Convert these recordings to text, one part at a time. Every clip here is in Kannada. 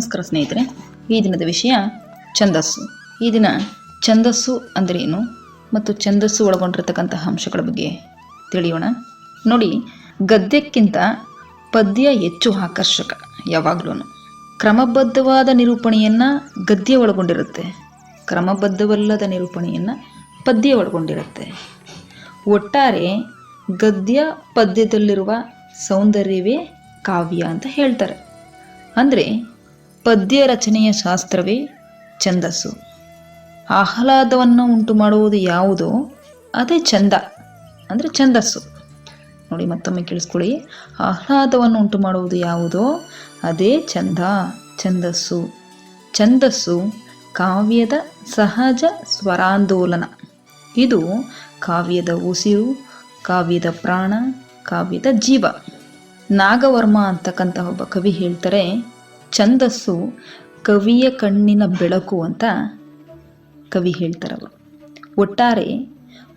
ನಮಸ್ಕಾರ ಸ್ನೇಹಿತರೆ, ಈ ದಿನದ ವಿಷಯ ಛಂದಸ್ಸು. ಈ ದಿನ ಛಂದಸ್ಸು ಅಂದ್ರೇನು ಮತ್ತು ಛಂದಸ್ಸು ಒಳಗೊಂಡಿರತಕ್ಕಂತಹ ಅಂಶಗಳ ಬಗ್ಗೆ ತಿಳಿಯೋಣ. ನೋಡಿ, ಗದ್ಯಕ್ಕಿಂತ ಪದ್ಯ ಹೆಚ್ಚು ಆಕರ್ಷಕ ಯಾವಾಗಲೂ ಕ್ರಮಬದ್ಧವಾದ ನಿರೂಪಣೆಯನ್ನು ಗದ್ಯ ಒಳಗೊಂಡಿರುತ್ತೆ. ಕ್ರಮಬದ್ಧವಲ್ಲದ ನಿರೂಪಣೆಯನ್ನು ಪದ್ಯ ಒಳಗೊಂಡಿರುತ್ತೆ. ಒಟ್ಟಾರೆ ಗದ್ಯ ಪದ್ಯದಲ್ಲಿರುವ ಸೌಂದರ್ಯವೇ ಕಾವ್ಯ ಅಂತ ಹೇಳ್ತಾರೆ. ಅಂದರೆ ಪದ್ಯ ರಚನೆಯ ಶಾಸ್ತ್ರವೇ ಛಂದಸ್ಸು. ಆಹ್ಲಾದವನ್ನು ಉಂಟು ಮಾಡುವುದು ಯಾವುದೋ? ಅದೇ ಚಂದ ಅಂದರೆ ಛಂದಸ್ಸು. ನೋಡಿ, ಮತ್ತೊಮ್ಮೆ ಕೇಳಿಸ್ಕೊಳ್ಳಿ. ಆಹ್ಲಾದವನ್ನು ಉಂಟು ಮಾಡುವುದು ಯಾವುದೋ? ಅದೇ ಚಂದ ಛಂದಸ್ಸು. ಛಂದಸ್ಸು ಕಾವ್ಯದ ಸಹಜ ಸ್ವರಾಂದೋಲನ. ಇದು ಕಾವ್ಯದ ಉಸಿರು, ಕಾವ್ಯದ ಪ್ರಾಣ, ಕಾವ್ಯದ ಜೀವ. ನಾಗವರ್ಮ ಅಂತಕ್ಕಂಥ ಒಬ್ಬ ಕವಿ ಹೇಳ್ತಾರೆ ಛಂದಸ್ಸು ಕವಿಯ ಕಣ್ಣಿನ ಬೆಳಕು ಅಂತ ಕವಿ ಹೇಳ್ತಾರಲ್ಲ. ಒಟ್ಟಾರೆ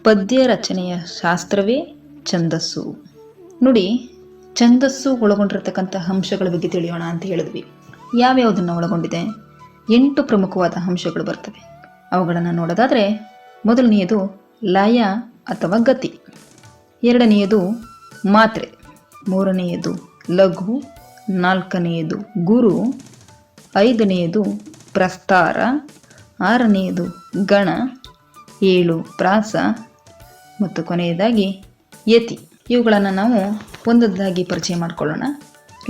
ಪದ್ಯ ರಚನೆಯ ಶಾಸ್ತ್ರವೇ ಛಂದಸ್ಸು. ನೋಡಿ, ಛಂದಸ್ಸು ಒಳಗೊಂಡಿರತಕ್ಕಂಥ ಅಂಶಗಳ ಬಗ್ಗೆ ತಿಳಿಯೋಣ ಅಂತ ಹೇಳಿದ್ವಿ. ಯಾವ್ಯಾವುದನ್ನು ಒಳಗೊಂಡಿದೆ? ಎಂಟು ಪ್ರಮುಖವಾದ ಅಂಶಗಳು ಬರ್ತವೆ. ಅವುಗಳನ್ನು ನೋಡೋದಾದರೆ, ಮೊದಲನೆಯದು ಲಯ ಅಥವಾ ಗತಿ. ಎರಡನೆಯದು ಮಾತ್ರೆ. ಮೂರನೆಯದು ಲಘು ನಾಲ್ಕನೆಯದು ಗುರು, ಐದನೆಯದು ಪ್ರಸ್ತಾರ, ಆರನೆಯದು ಗಣ, ಏಳು ಪ್ರಾಸ, ಮತ್ತು ಕೊನೆಯದಾಗಿ ಯತಿ. ಇವುಗಳನ್ನು ನಾವು ಒಂದೊಂದಾಗಿ ಪರಿಚಯ ಮಾಡಿಕೊಳ್ಳೋಣ.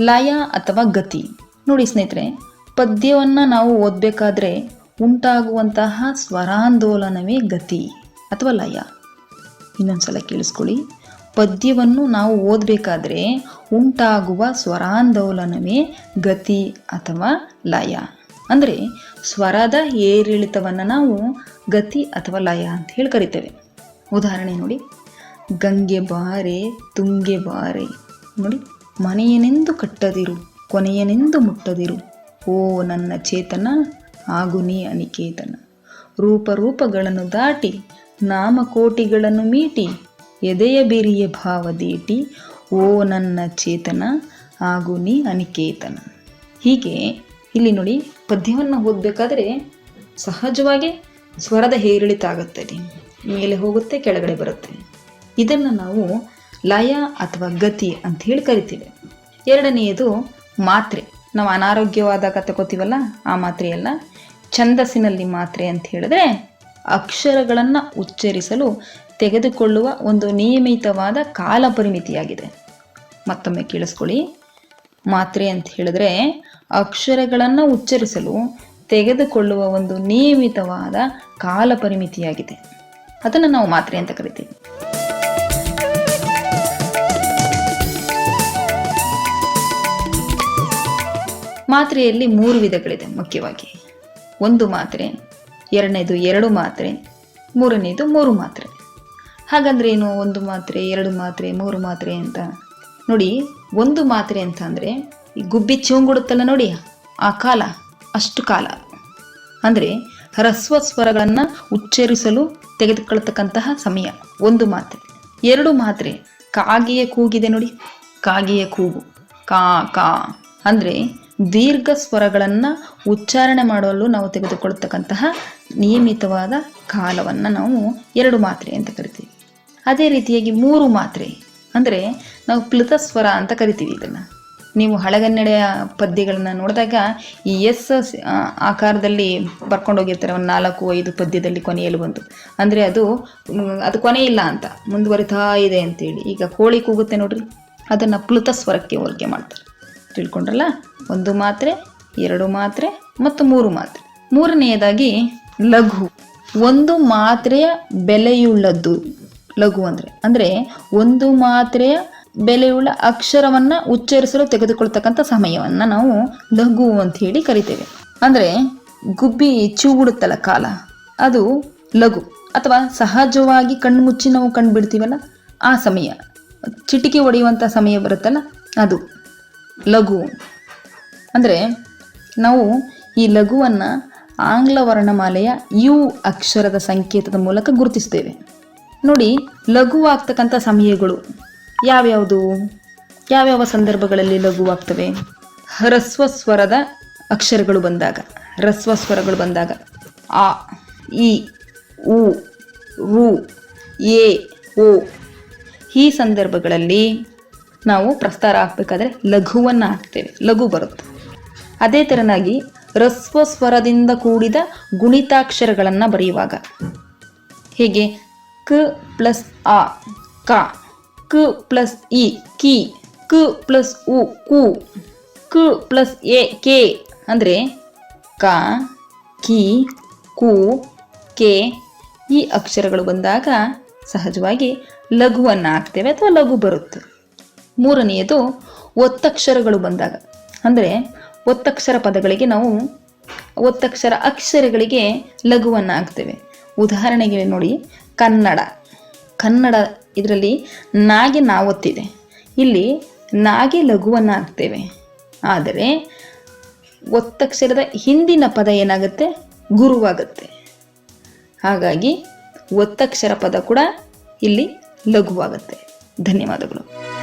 ಲಯ ಅಥವಾ ಗತಿ. ನೋಡಿ ಸ್ನೇಹಿತರೆ, ಪದ್ಯವನ್ನು ನಾವು ಓದಬೇಕಾದ್ರೆ ಉಂಟಾಗುವಂತಹ ಸ್ವರಾಂದೋಲನವೇ ಗತಿ ಅಥವಾ ಲಯ. ಇನ್ನೊಂದು ಸಲ ಕೇಳಿಸ್ಕೊಳ್ಳಿ. ಪದ್ಯವನ್ನು ನಾವು ಓದಬೇಕಾದ್ರೆ ಉಂಟಾಗುವ ಸ್ವರಾಂದೋಲನವೇ ಗತಿ ಅಥವಾ ಲಯ. ಅಂದರೆ ಸ್ವರದ ಏರಿಳಿತವನ್ನು ನಾವು ಗತಿ ಅಥವಾ ಲಯ ಅಂತ ಹೇಳಿ ಕರಿತೇವೆ. ಉದಾಹರಣೆ ನೋಡಿ. ಗಂಗೆ ಬಾರೆ, ತುಂಗೆ ಬಾರೆ. ನೋಡಿ. ಮನೆಯನೆಂದು ಕಟ್ಟದಿರು, ಕೊನೆಯನೆಂದು ಮುಟ್ಟದಿರು. ಓ ನನ್ನ ಚೇತನ ಹಾಗೂ ನೀ ಅನಿಕೇತನ. ರೂಪರೂಪಗಳನ್ನು ದಾಟಿ, ನಾಮಕೋಟಿಗಳನ್ನು ಮೀಟಿ ಎದೆಯ ಬಿರಿಯ ಭಾವದೀಟಿ, ಓ ನನ್ನ ಚೇತನ ಹಾಗೂ ನೀ ಅನಿಕೇತನ. ಹೀಗೆ ಇಲ್ಲಿ ನೋಡಿ ಪದ್ಯವನ್ನು ಓದಬೇಕಾದ್ರೆ ಸಹಜವಾಗಿ ಸ್ವರದ ಏರಿಳಿತ ಆಗುತ್ತೆ. ಮೇಲೆ ಹೋಗುತ್ತೆ, ಕೆಳಗಡೆ ಬರುತ್ತೆ. ಇದನ್ನು ನಾವು ಲಯ ಅಥವಾ ಗತಿ ಅಂತ ಹೇಳಿ ಕರಿತೀವಿ. ಎರಡನೆಯದು ಮಾತ್ರೆ. ನಾವು ಅನಾರೋಗ್ಯವಾದಾಗ ತಗೋತೀವಲ್ಲ, ಆ ಮಾತ್ರೆ ಅಲ್ಲ. ಛಂದಸ್ಸಿನಲ್ಲಿ ಮಾತ್ರೆ ಅಂತ ಹೇಳಿದ್ರೆ ಅಕ್ಷರಗಳನ್ನು ಉಚ್ಚರಿಸಲು ತೆಗೆದುಕೊಳ್ಳುವ ಒಂದು ನಿಯಮಿತವಾದ ಕಾಲ ಪರಿಮಿತಿಯಾಗಿದೆ. ಮತ್ತೊಮ್ಮೆ ಕೇಳಿಸ್ಕೊಳ್ಳಿ. ಮಾತ್ರೆ ಅಂತ ಹೇಳಿದ್ರೆ ಅಕ್ಷರಗಳನ್ನು ಉಚ್ಚರಿಸಲು ತೆಗೆದುಕೊಳ್ಳುವ ಒಂದು ನಿಯಮಿತವಾದ ಕಾಲ ಪರಿಮಿತಿಯಾಗಿದೆ. ಅದನ್ನು ನಾವು ಮಾತ್ರೆ ಅಂತ ಕರಿತೀವಿ. ಮಾತ್ರೆಯಲ್ಲಿ ಮೂರು ವಿಧಗಳಿದೆ ಮುಖ್ಯವಾಗಿ. ಒಂದು ಮಾತ್ರೆ, ಎರಡನೇದು ಎರಡು ಮಾತ್ರೆ, ಮೂರನೇದು ಮೂರು ಮಾತ್ರೆ. ಹಾಗಂದ್ರೆ ಏನು? ಒಂದು ಮಾತ್ರೆ, ಎರಡು ಮಾತ್ರೆ, ಮೂರು ಮಾತ್ರೆ ಅಂತ. ನೋಡಿ, ಒಂದು ಮಾತ್ರೆ ಅಂತ ಅಂದರೆ, ಈ ಗುಬ್ಬಿ ಚಿವಂಗುಡುತ್ತಲ್ಲ ನೋಡಿ, ಆ ಕಾಲ, ಅಷ್ಟು ಕಾಲ. ಅಂದರೆ, ಹ್ರಸ್ವ ಸ್ವರಗಳನ್ನು ಉಚ್ಚರಿಸಲು ತೆಗೆದುಕೊಳ್ತಕ್ಕಂತಹ ಸಮಯ, ಒಂದು ಮಾತ್ರೆ. ಎರಡು ಮಾತ್ರೆ, ಕಾಗೆಯ ಕೂಗಿದೆ ನೋಡಿ, ಕಾಗೆಯ ಕೂಗು, ಕಾ ಕಾ. ಅಂದರೆ, ದೀರ್ಘ ಸ್ವರಗಳನ್ನು ಉಚ್ಚಾರಣೆ ಮಾಡಲು ನಾವು ತೆಗೆದುಕೊಳ್ಳತಕ್ಕಂತಹ ನಿಯಮಿತವಾದ ಕಾಲವನ್ನು ನಾವು ಎರಡು ಮಾತ್ರೆ ಅಂತ ಕರಿತೀವಿ. ಅದೇ ರೀತಿಯಾಗಿ ಮೂರು ಮಾತ್ರೆ. ಅಂದರೆ ನಾವು ಪ್ಲುತ ಸ್ವರ ಅಂತ ಕರಿತೀವಿ ಇದನ್ನು. ನೀವು ಹಳಗನ್ನಡೆಯ ಪದ್ಯಗಳನ್ನು ನೋಡಿದಾಗ ಈ ಎಸ್ ಆಕಾರದಲ್ಲಿ ಬರ್ಕೊಂಡು ಹೋಗಿರ್ತಾರೆ. ಒಂದು ನಾಲ್ಕು, ಐದು ಪದ್ಯದಲ್ಲಿ ಕೊನೆಯಲ್ಲಿ ಬಂದು ಅಂದರೆ ಅದು ಅದು ಕೊನೆ ಇಲ್ಲ ಅಂತ. ಮುಂದುವರಿತಾ ಇದೆ ಅಂತೇಳಿ. ಈಗ ಕೋಳಿ ಕೂಗುತ್ತೆ ನೋಡ್ರಿ. ಅದನ್ನು ಪ್ಲುತ ಸ್ವರಕ್ಕೆ ಹೋಲಿಕೆ ಮಾಡ್ತಾರೆ. ತಿಳ್ಕೊಂಡ್ರಲ್ಲ? ಒಂದು ಮಾತ್ರೆ, ಎರಡು ಮಾತ್ರೆ ಮತ್ತು ಮೂರು ಮಾತ್ರೆ. ಮೂರನೆಯದಾಗಿ ಲಘು. ಒಂದು ಮಾತ್ರೆಯ ಬೆಲೆಯುಳ್ಳದ್ದು. ಲಘು ಅಂದರೆ. ಅಂದರೆ ಒಂದು ಮಾತ್ರೆಯ ಬೆಲೆಯುಳ್ಳ ಅಕ್ಷರವನ್ನು ಉಚ್ಚರಿಸಲು ತೆಗೆದುಕೊಳ್ತಕ್ಕಂಥ ಸಮಯವನ್ನು ನಾವು ಲಘು ಅಂತ ಹೇಳಿ ಕರಿತೇವೆ. ಅಂದರೆ ಗುಬ್ಬಿ ಚೂಗುಡುತ್ತಲ್ಲ ಕಾಲ, ಅದು ಲಘು. ಅಥವಾ ಸಹಜವಾಗಿ ಕಣ್ಣು ಮುಚ್ಚಿ ನಾವು ಕಣ್ಣು ಬಿಡ್ತೀವಲ್ಲ ಆ ಸಮಯ. ಚಿಟಿಕೆ ಹೊಡೆಯುವಂಥ ಸಮಯ ಬರುತ್ತಲ್ಲ, ಅದು ಲಘು. ಅಂದರೆ ನಾವು ಈ ಲಘುವನ್ನು ಆಂಗ್ಲ ವರ್ಣಮಾಲೆಯ ಯು ಅಕ್ಷರದ ಸಂಕೇತದ ಮೂಲಕ ಗುರುತಿಸ್ತೇವೆ. ನೋಡಿ, ಲಘುವಾಗ್ತಕ್ಕಂಥ ಸಮಯಗಳು. ಯಾವ್ಯಾವುದು? ಯಾವ್ಯಾವ ಸಂದರ್ಭಗಳಲ್ಲಿ ಲಘುವಾಗ್ತವೆ? ಹ್ರಸ್ವ ಸ್ವರದ ಅಕ್ಷರಗಳು ಬಂದಾಗ. ಹ್ರಸ್ವ ಸ್ವರಗಳು ಬಂದಾಗ. ಆ ಇ, ಉ, ರು, ಎ, ಓ. ಈ ಸಂದರ್ಭಗಳಲ್ಲಿ ನಾವು ಪ್ರಸ್ತಾರ ಹಾಕಬೇಕಾದ್ರೆ ಲಘುವನ್ನು ಹಾಕ್ತೇವೆ. ಲಘು ಬರುತ್ತೆ. ಅದೇ ತೆರನಾಗಿ ರಸ್ವ ಸ್ವರದಿಂದ ಕೂಡಿದ ಗುಣಿತಾಕ್ಷರಗಳನ್ನು ಬರೆಯುವಾಗ. ಹೇಗೆ? ಕ ಪ್ಲಸ್ ಆ, ಕ. ಕ ಪ್ಲಸ್ ಇ, ಕಿ. ಕ ಪ್ಲಸ್ ಉ, ಕು. ಕ ಪ್ಲಸ್ ಎ, ಕೆ. ಅಂದರೆ ಕ, ಕಿ, ಕು, ಕೆ. ಈ ಅಕ್ಷರಗಳು ಬಂದಾಗ ಸಹಜವಾಗಿ ಲಘುವನ್ನು ಹಾಕ್ತೇವೆ ಅಥವಾ ಲಘು ಬರುತ್ತೆ. ಮೂರನೆಯದು ಒತ್ತಕ್ಷರಗಳು ಬಂದಾಗ. ಅಂದರೆ ಒತ್ತಕ್ಷರ ಪದಗಳಿಗೆ ನಾವು ಒತ್ತಕ್ಷರ ಅಕ್ಷರಗಳಿಗೆ ಲಘುವನ್ನು ಹಾಕ್ತೇವೆ ಉದಾಹರಣೆಗೆ ನೋಡಿ ಕನ್ನಡ. ಕನ್ನಡ ಇದರಲ್ಲಿ ನಾಗೆ ನಾವೊತ್ತಿದೆ. ಇಲ್ಲಿ ನಾಗೆ ಲಘುವನ್ನು ಹಾಕ್ತೇವೆ ಆದರೆ ಒತ್ತಕ್ಷರದ ಹಿಂದಿನ ಪದ ಏನಾಗುತ್ತೆ? ಗುರುವಾಗುತ್ತೆ. ಹಾಗಾಗಿ ಒತ್ತಕ್ಷರ ಪದ ಕೂಡ ಇಲ್ಲಿ ಲಘುವಾಗುತ್ತೆ. ಧನ್ಯವಾದಗಳು.